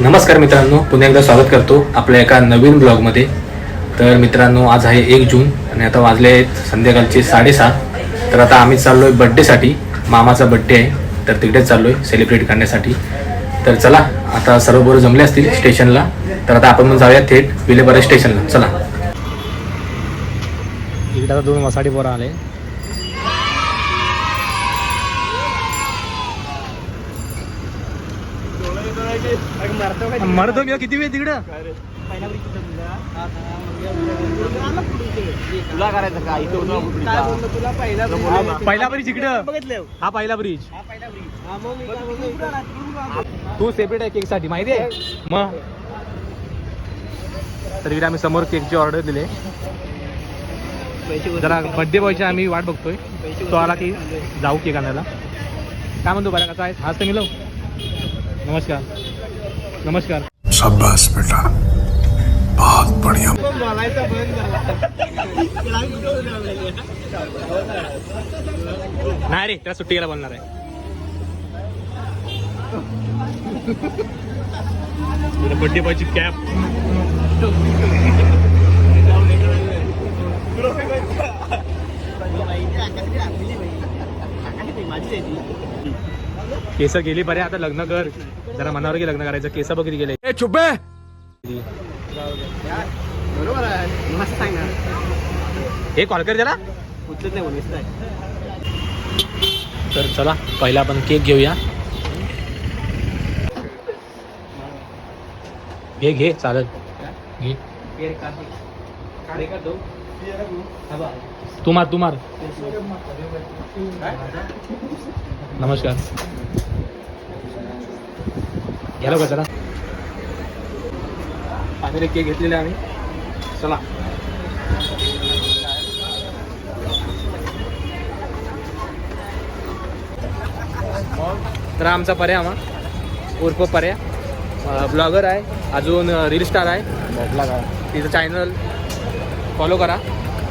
नमस्कार मित्रांनो पुन्हा एकदा स्वागत करतो आपल्या एका नवीन ब्लॉगमध्ये. तर मित्रांनो आज आहे एक जून आणि आता वाजले आहेत संध्याकाळचे साडेसहा तर आता आम्ही चाललो आहे बड्डेसाठी मामाचा बड्डे आहे तर तिकडेच चाललो आहे सेलिब्रेट करण्यासाठी. तर चला आता सर्व बरोबर जमले असतील स्टेशनला तर आता आपण मग जाऊया थेट विलेपारा स्टेशनला चला. इकडे आता दोन वासाडी पोरं आले. मरतो मी किती वेळ तिकडं? तुला करायचं का? इथे होतो काय बोललो तुला? पहिला पहिला ब्रिज इकडं. बघितलं हा पहिला ब्रिज हा हा तू सेपरेट आहे केकसाठी माहिती आहे? मग. तर इकडे आम्ही समोर केकची ऑर्डर दिले. पैसे जरा बर्थडे बॉयची आम्ही वाट बघतोय. तो आला की जाऊ केक आणायला. काय म्हणतो बरं कसा आहे हाच तर मिळव नमस्कार. नमस्कार. शाबाश बेटा. बहुत बढ़िया. नाही रे त्याला सुट्टी घ्यायला बोलणार आहे. बर्थडे बॉयची कॅप केस गेली बरे आता लग्न कर. जरा मनावर की लग्न करायचं केस बघ किती गेले बरोबर आहे. मस्त आहे ना. हे कॉल कर जरा उचलत नाही तर चला पहिला आपण केक घेऊया. घे घे चालेल. घे. तू मार तू मार. नमस्कार. घ्यालो का जरा फायनली केक घेतलेले आम्ही. चला. तर आमचा पर्या आम्हा उर्फ पर्या ब्लॉगर आहे. अजून रील स्टार आहे. तिचं चॅनल फॉलो करा.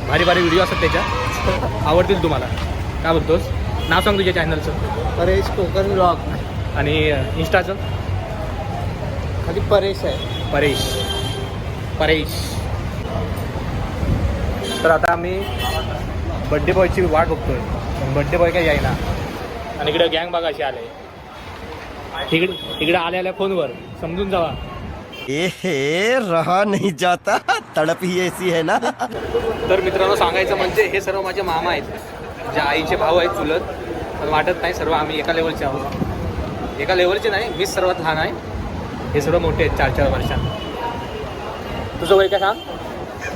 भारी भारी व्हिडिओ असतात त्याच्या. आवडतील तुम्हाला. काय बोलतोस? नाव सांग तुझ्या चॅनलचं परेश कोकण ब्लॉग आणि इंस्टाचं खाली परेश आहे. परेश. परेश. तर आता आम्ही बड्डे बॉयची वाट बघतोय. बड्डे बॉय काय येईना आणि इकडे गँग बघा अशी आले. इकडे इकडे आल्या आल्या फोनवर. समजून जावा. ए रहा नहीं जाता. तड़प ही ऐसी है ना. तर मित्रांनो सांगायचं म्हणजे हे सर्व माझे मामा आहेत. जे आईचे भाऊ आहेत चुलत. पण वाटत नाही सर्व आम्ही एका लेवलचे आहोत. एका लेवलचे नाही मीच सर्वात लहान आहे. हे सर्व मोठे आहेत चार चार वर्षात. तुझं वय काय सांग?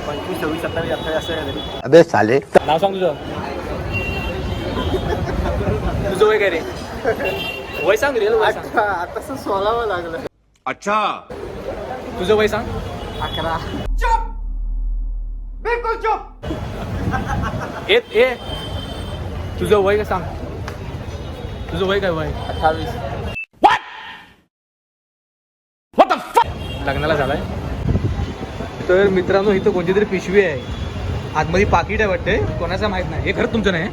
पंचवीस सव्वीस सत्तावीस अठ्ठावीस असं अबे साले. नाव सांग तुझं. तुझं वय काय रे? वय सांग वय सांग. आता तसं सोलावं लागलं. तुझं वय सांग. अकरा. ए ए तुझं वय काय सांग. तुझं वय काय वय? अठ्ठावीस. लग्नाला झालाय. तर मित्रांनो इथं कोणती तरी पिशवी आहे. आतमध्ये पाकिट आहे वाटते कोणाचं माहीत नाही. हे खरंच तुमचं नाही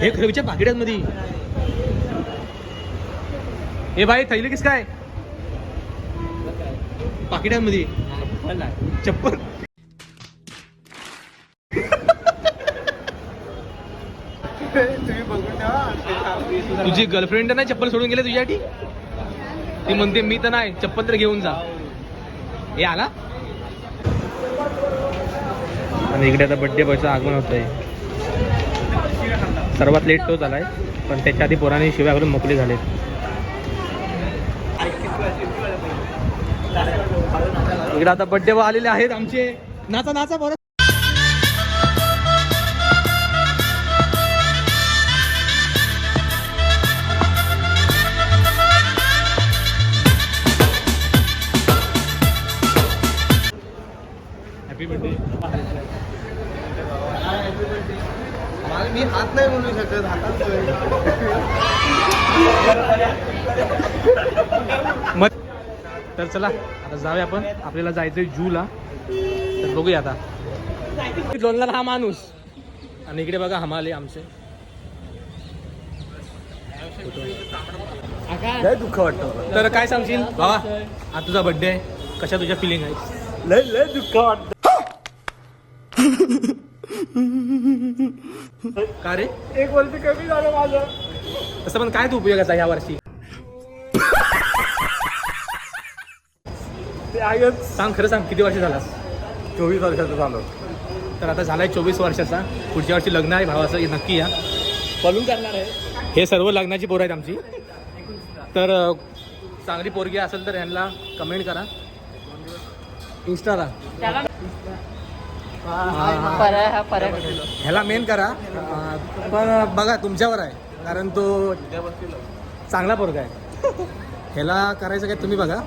हे? खरं विचार पाकिट आहे मध्ये हे भाई थैली किस काय? पाकिट आहे मध्ये चप्पल तुझी गर्लफ्रेंड नाही चप्पल सोडून गेले तुझ्यासाठी? ती म्हणते मी तर नाही चप्पल तर घेऊन जा. हे आला? आणि इकडे आता बड्डे बॉयचं आगमन होत आहे सर्वात लेट तो झालाय पण त्याच्या आधी पोराने शिव्या घालून मोकळे झाले इकडे आता बड्डे बॉय आलेले आहेत आमचे. नाचा नाचा बरं चला आता जाऊया आपण. आपल्याला जायचंय जूला. तर बघूया आता. लोणला हा माणूस. आणि इकडे बघा हमाले आमचे. लय दुःख वाटतं तर काय सांगशील? बाबा आज तुझा बर्थडे आहे. कशा तुझ्या फिलिंग आहे? लय लय दुःख वाटतं. का रे? एक वर्ष कमी झालं माझं. तसं पण काय तू उपयोगाचा ह्या वर्षी? ते आयच सांग खरं सांग किती वर्ष झालास चोवीस वर्षाचं झालं. तर आता झालाय चोवीस वर्षाचा. पुढच्या वर्षी लग्न आहे भावाचं हे नक्की या. बलून करणार आहे. हे सर्व लग्नाची पोरं आहेत आमची. तर चांगली पोरगी असेल तर यांना कमेंट करा. इंस्टाला हा ह्याला मेन करा. पण बघा तुमच्यावर आहे. कारण तो चांगला पोरगा आहे. ह्याला करायचं काय तुम्ही बघा.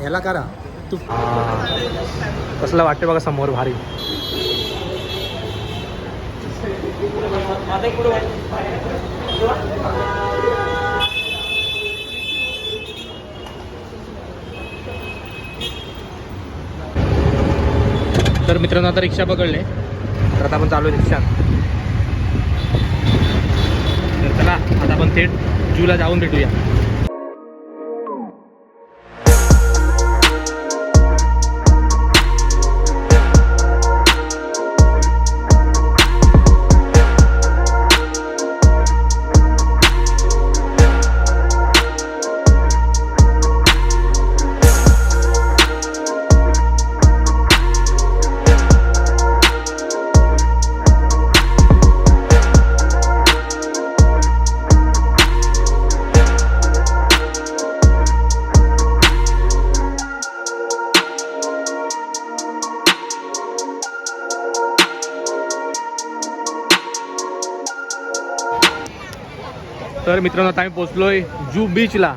ह्याला करा. तू कसलं वाटतं बघा समोर भारी. तर मित्रांनो आता रिक्षा पकडले. तर आता आपण चालू आहे तर चला आता आपण थेट जूला जाऊन भेटूया. तर मित्रांनो आता आम्ही पोचलोय जू बीचला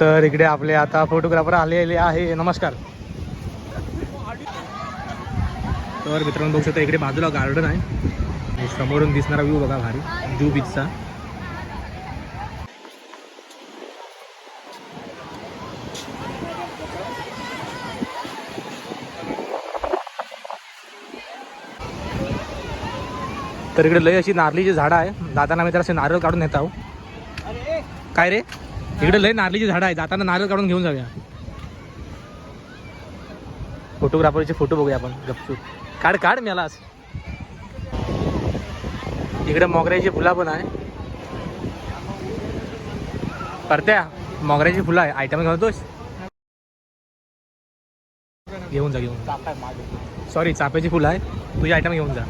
तर इकडे आपले आता फोटोग्राफर आलेले आहे. नमस्कार. तर मित्रांनो बघू शकता इकडे बाजूला गार्डन आहे. समोरून दिसणारा व्ह्यू बघा भारी. जू बीचचा तर इकडे लय अशी नारळीची झाडं आहे. जाताना मी तर असे नारळ काढून येत आहो. काय रे? इकडे लय नारळीची झाडं आहे जाताना नारळ काढून घेऊन जाऊया. फोटोग्राफरचे फोटो बघूया आपण गपचूप. काढ काढ मेलास इकडे मोगऱ्याची फुलं पण आहे. परत्या मोगऱ्याची फुलं आहे. आयटम घेऊन येतोस घेऊन जा. घेऊन जा सॉरी चाफ्याची फुलं आहे तुझी आयटम घेऊन जा.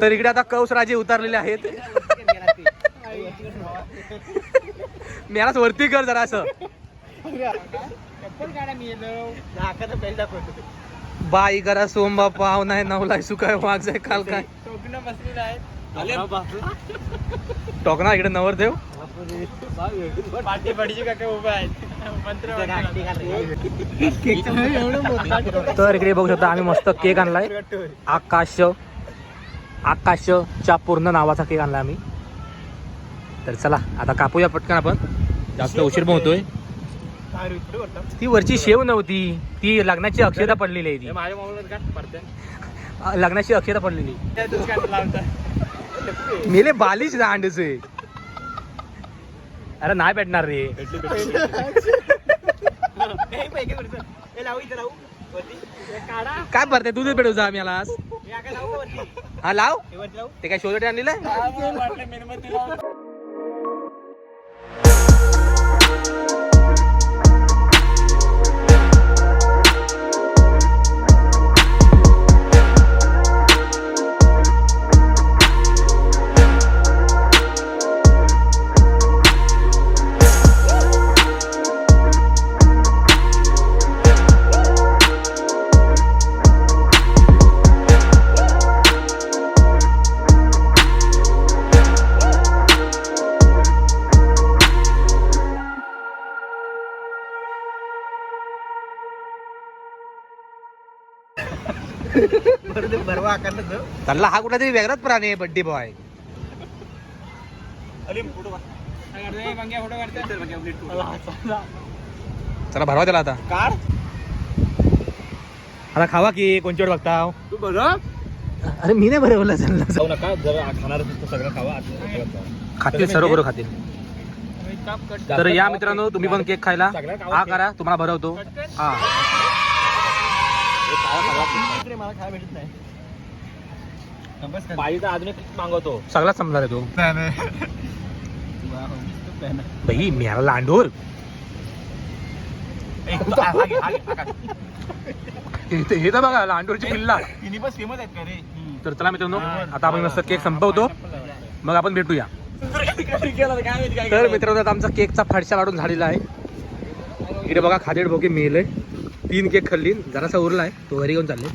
तर इकडे आता कौस राजे उतारलेले आहेत. मेलाच वरती कर जरा असं. बाई करा सोमबा पाव नाही नवलाय सुकाय वाघ आहे काल काय? टोकना इकडे नवर देव तर इकडे बघू शकता आम्ही मस्त केक आणलाय. आकाश. आकाशच्या पूर्ण नावाचा केक आणला आम्ही. तर चला आता कापूया पटकन आपण. जास्त उशीर पोहतोय ती वरची शेव नव्हती. ती लग्नाची अक्षता पडलेली आहे ती. लग्नाची अक्षता पडलेली. मेले बालीच दांडचे. अरे नाही भेटणार रे. काय भरते? तुझं भेटू जा आम्ही आलास हा लाव ते काय शोधट आणलेलं बरं त्याला हा कुठला तरी वेगळाच प्राणी आहे बड्डे बॉय चला भरवा त्याला आता. काढ. आता खावा की कोणच्यावर बघता? तू बघ अरे मी नाही भरवलं चाललं जाऊ नका जर खाणार असेल तर सगळं खावा. खातील सर्व बरोबर खातील. तर या मित्रांनो तुम्ही पण केक खायला. हा करा तुम्हाला भरवतो. हा. मला काय भेटत नाही. पाहिजे तर अजून एक मागवतो सगळाच समजा रे तो बाई मेरा लांडोर हे तर हे बघा लांडोरची किल्ला तिन्ही पण सेमच आहेत का रे तर चला मित्रांनो आता आपण मस्त केक संपवतो मग आपण भेटूया तर मित्रांनो आता आमचा केकचा फाडशा वाढून झालेला आहे इकडे बघा खादेड भोके मेल तीन केक खाल्ली जरासा उरला आहे तो घरी घेऊन चालले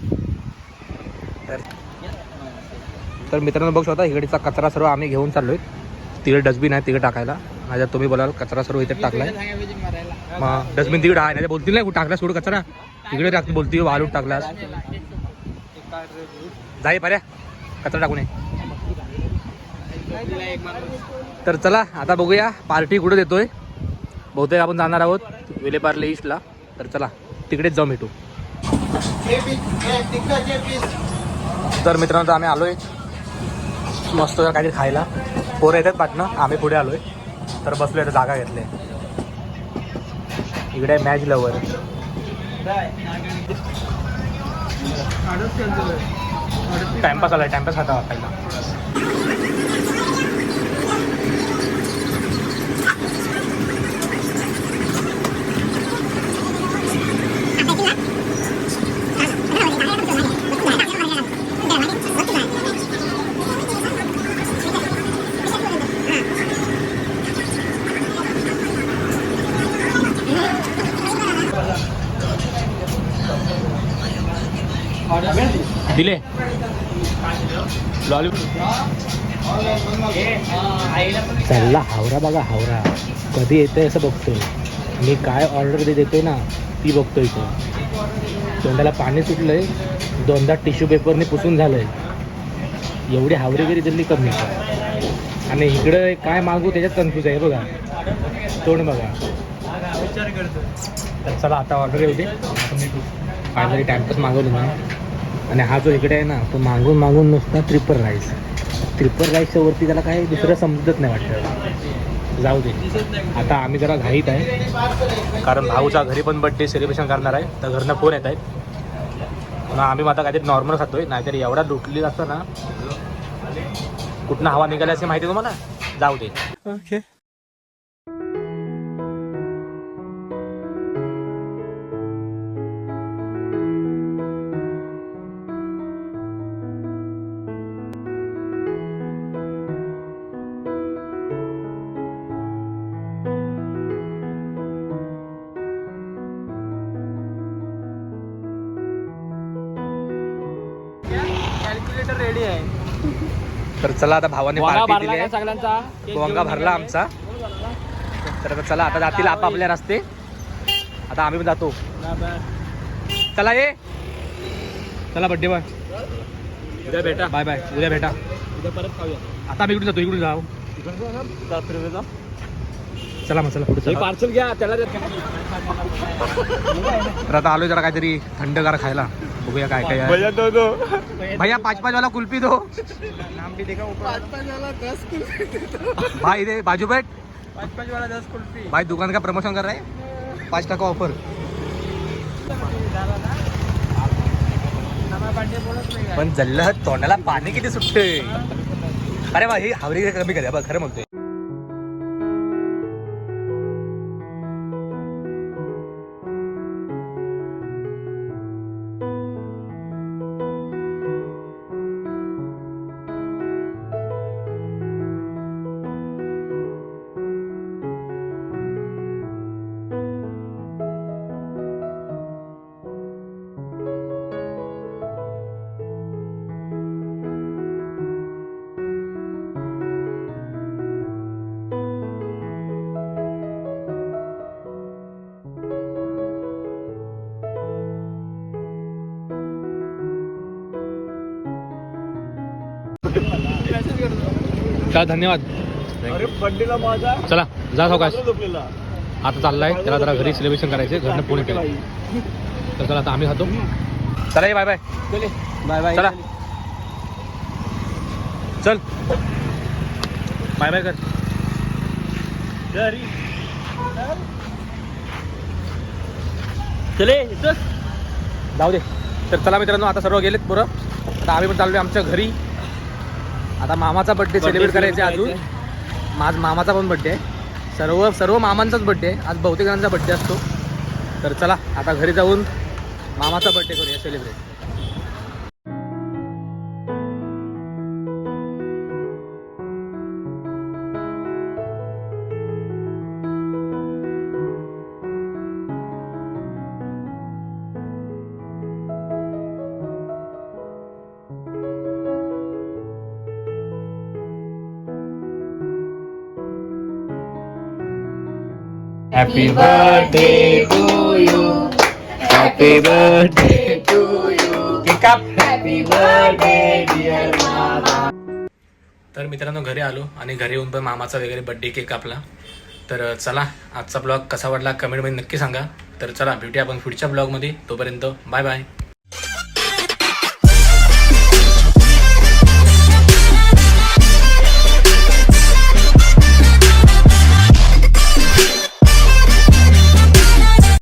तर तर मित्रांनो बघू शकता इकडेचा कचरा सर्व आम्ही घेऊन चाललोय. तिकडे डस्टबिन आहे तिकडे टाकायला. माझ्या तुम्ही बोलाल कचरा सर्व इथे टाकलाय. मग डस्टबिन तिकडे आहे नाही बोलतील नाही टाकला सोड कचरा. तिकडे टाक बोलतील वालूट टाकलास. जाई पर्या कचरा टाकू नये तर चला आता बघूया पार्टी कुठं देतोय. बहुतेक आपण जाणार आहोत विलेपार्ले ईस्टला. तर चला तिकडेच जाऊ भेटू. तर मित्रांनो आम्ही आलोय. मस्त जर काहीतरी खायला. पोरं येतात पाटणं आम्ही पुढे आलोय. तर बसलोय तर जागा घेतले. इकडे मॅच लवर टाइमपास आलाय टाइमपास खाता वाटायला बघा हावरा. कधी येतंय असं बघतोय. मी काय ऑर्डर दे देतोय ना ती बघतोय तो तोंडाला पाणी सुटलंय दोनदा टिश्यू पेपरने पुसून झालंय. एवढी हावरेगिरी दिली कमी आणि इकडं काय मागू त्याच्यात कन्फ्यूज आहे बघा. तोंड बघा. तर चला आता ऑर्डर येऊ दे. काहीतरी टाइमपास मागवलं ना आणि हा जो इकडे आहे ना तो मागून मागून नुसता ट्रिपल राईस ट्रिपल राईसच्या वरती त्याला काही दुसरं समजत नाही वाटतं. जाऊ दे. आता आम्ही जरा घाईत आहे. कारण भाऊचा घरी पण बड्डे सेलिब्रेशन करणार आहे. तर घरनं फोन येत आहेत. ना आम्ही मग आता काहीतरी नॉर्मल खातोय. नाहीतरी एवढा लुटली असतं ना. कुठनं हवा निघाली असे माहिती आहे तुम्हाला? जाऊ दे. ओके कॅल्क्युलेटर रेडी आहे. तर चला आता भावाने पार्टी दिली आहे. सगळ्यांचा? वांगा भरला आमचा. तर आता चला आता जातील आपापल्या रस्ते. आता आम्ही पण जातो. चला ये. चला बड्डे बाय उद्या भेटा. बाय बाय उद्या भेटा. उद्या परत खाऊया. आता आम्ही इकडून जातो इकडून जाऊ. चला मग चला पुढे चला. पार्सल घ्या त्याला तर आता आलोय जरा काहीतरी थंडगार खायला. बघूया काय काय आहे. दो दो. भैया पाच पाच वाला कुल्फी दो. नाम भी देखा पाँच पाँच वाला दस कुल्फी भाई दे बाजू बैठ. पाँच पाँच वाला दस कुल्फी. भाई दुकान का प्रमोशन कर रहा है? पाच टक्का ऑफर. पण जल्ल तोंडाला पाणी किती सुटते अरे ही हावरी कमी करूया? बघ खरं म्हणतोय. चला धन्यवाद. अरे बड्डेला माझा. चला जा सावकाश. आता चाललाय त्याला जरा घरी सेलिब्रेशन करायचे घरनं फोन केलं तर चला आता आम्ही खातो चला ये बाय बाय बाय बाय चला. चल. बाय बाय कर. घरी. चले जाऊ दे. तर चला मित्रांनो आता सर्व गेलेत बरं आता आम्ही पण चाललोय आमच्या घरी. आता मामाचा बर्थडे सेलिब्रेट करायचा आहे अजून. माझ मामाचा पण बर्थडे आहे. सर्व सर्व मामांचाच बर्थडे आहे. आज बहुतेक जणांचा बर्थडे असतो. तर चला आता घरी जाऊन मामाचा बर्थडे करूया celebrate happy birthday to you happy birthday to you happy birthday dear mama तर मित्रांनो घरी आलो आणि घरी येऊन पण मामाचा वगैरे बर्थडे केक कापला तर चला आजचा ब्लॉग कसा वाटला कमेंटमध्ये नक्की सांगा. तर चला भेटूया आपण पुढच्या ब्लॉगमध्ये तोपर्यंत बाय बाय